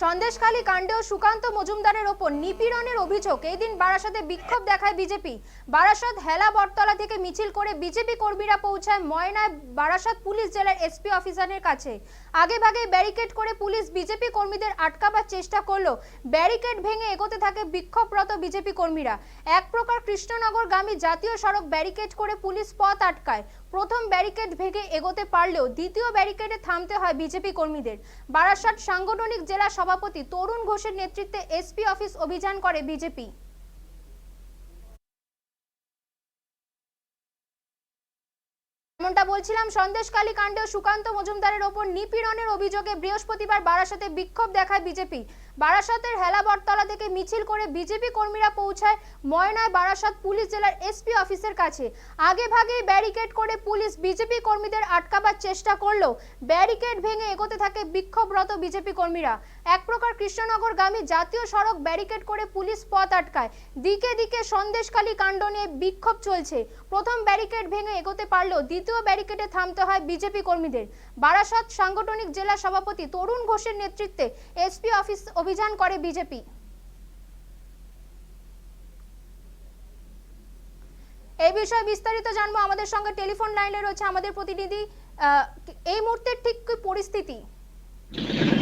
সন্দেশখালী কাণ্ডেও সুকান্ত মজুমদারের ওপর নিপীড়নের অভিযোগ। এই দিন বারাসাতে বিক্ষোভ দেখায় বিজেপি। বারাসাত হেলা বটতলা থেকে মিছিল করে বিজেপি কর্মীরা পৌঁছায় ময়নায় বারাসাত পুলিশ জেলার এসপি অফিসারের কাছে। আগে ভাগে ব্যারিকেড করে পুলিশ বিজেপি কর্মীদের আটকাবার চেষ্টা করল ব্যারিকেড ভেঙে এগোতে থাকে বিক্ষোভরত বিজেপি কর্মীরা। এক প্রকার কৃষ্ণনগরগামী জাতীয় সড়ক ব্যারিকেড করে পুলিশ পথ আটকায়। প্রথম ব্যারিকেড ভেঙে এগোতে পারলেও দ্বিতীয় ব্যারিকেডে থামতে হয় বিজেপি কর্মীদের। বারাসাত সাংগঠনিক জেলা সভাপতি তরুণ ঘোষের নেতৃত্বে এসপি অফিস অভিযান করে বিজেপি। যেমনটা বলছিলাম, সন্দেশকালী কাণ্ডে সুকান্ত মজুমদারের ওপর নিপীড়নের অভিযোগে বৃহস্পতিবার বারাসাতে বিক্ষোভ দেখায় বিজেপি। বারাসাতের হেলাবরতলা থেকে মিছিল করে বিজেপি কর্মীরা পৌঁছায় ময়নায় বারাসাত পুলিশ জেলার এসপি অফিসের কাছে। আগে ভাগেই ব্যারিকেড করে পুলিশ বিজেপি কর্মীদের আটকাবার চেষ্টা করলেও ব্যারিকেড ভেঙে এগোতে থাকে বিক্ষোভরত বিজেপি কর্মীরা। এক প্রকার কৃষ্ণনগরগামী জাতীয় সড়ক ব্যারিকেড করে পুলিশ পথ আটকায়। দিকে দিকে সন্দেশখালী কাণ্ড নিয়ে বিক্ষোভ চলছে। প্রথম ব্যারিকেড ভেঙে এগোতে পারলেও দ্বিতীয় ব্যারিকেডে থামতে হয় বিজেপি কর্মীদের। বারাসাত সাংগঠনিক জেলা সভাপতি তরুণ ঘোষের নেতৃত্বে এসপি অফিস অভিযান করে বিজেপি। এই বিষয়ে বিস্তারিত জানব। আমাদের সঙ্গে টেলিফোন লাইনে রয়েছে আমাদের প্রতিনিধি। এই মুহূর্তের ঠিক পরিস্থিতি?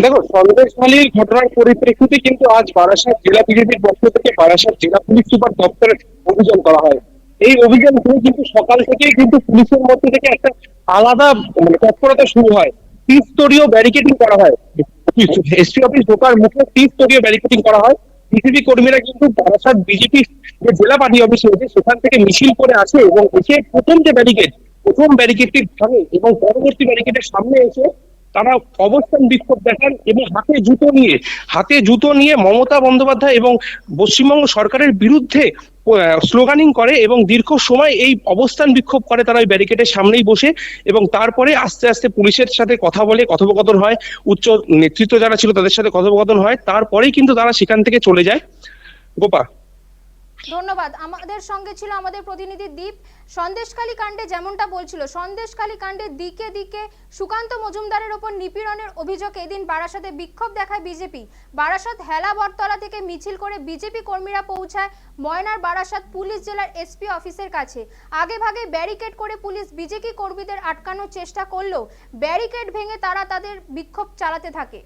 দেখো সন্দেশখালীর ঘটনার পরিপ্রেক্ষিতে কিন্তু আজ বারাসাত জেলা বিজেপির পক্ষ থেকে বারাসাত জেলা পুলিশ সুপার দপ্তরে অভিযান করা হয়। এই অভিযান করে কিন্তু সকাল থেকেই কিন্তু পুলিশের মধ্যে থেকে একটা আলাদা মানে তৎপরতা শুরু হয়। ত্রিস্তরীয় ব্যারিকেডিং করা হয়। এসপি অফিস ঢোকার মুখে ত্রিস্তরীয় ব্যারিকেডিং করা হয়। বিজেপি কর্মীরা কিন্তু বারাসাত বিজেপি যে জেলা পার্টি অফিস রয়েছে, সেখান থেকে মিছিল করে আসে এবং এসে প্রথম যে ব্যারিকেড প্রথম ব্যারিকেডটি ভাঙে এবং পরবর্তী ব্যারিকেডের সামনে এসে তারা অবস্থান বিক্ষোভ দেখান এবং হাতে জুতো নিয়ে, হাতে জুতো নিয়ে মমতা বন্দ্যোপাধ্যায় এবং পশ্চিমবঙ্গ সরকারের বিরুদ্ধে স্লোগানিং করে এবং দীর্ঘ সময় এই অবস্থান বিক্ষোভ করে তারা ওই ব্যারিকেডের সামনেই বসে এবং তারপরে আস্তে আস্তে পুলিশের সাথে কথা বলে কথোপকথন হয়, উচ্চ নেতৃত্ব যারা ছিল তাদের সাথে কথোপকথন হয়, তারপরেই কিন্তু তারা সেখান থেকে চলে যায়। গোপা ধন্যবাদ। আমাদের সঙ্গে ছিল আমাদের প্রতিনিধি দীপ। সন্দেশখালী কাণ্ডে যেমনটা বলছিল, সন্দেশখালী কাণ্ডে দিকে দিকে সুকান্ত মজুমদারের ওপর নিপীড়নের অভিযোগ। এদিন বারাসাতে বিক্ষোভ দেখায় বিজেপি। বারাসাত হেলা বটতলা থেকে মিছিল করে বিজেপি কর্মীরা পৌঁছায় ময়নার বারাসাত পুলিশ জেলার এসপি অফিসের কাছে। আগে ভাগে ব্যারিকেড করে পুলিশ বিজেপি কর্মীদের আটকানোর চেষ্টা করলেও ব্যারিকেড ভেঙে তারা তাদের বিক্ষোভ চালাতে থাকে।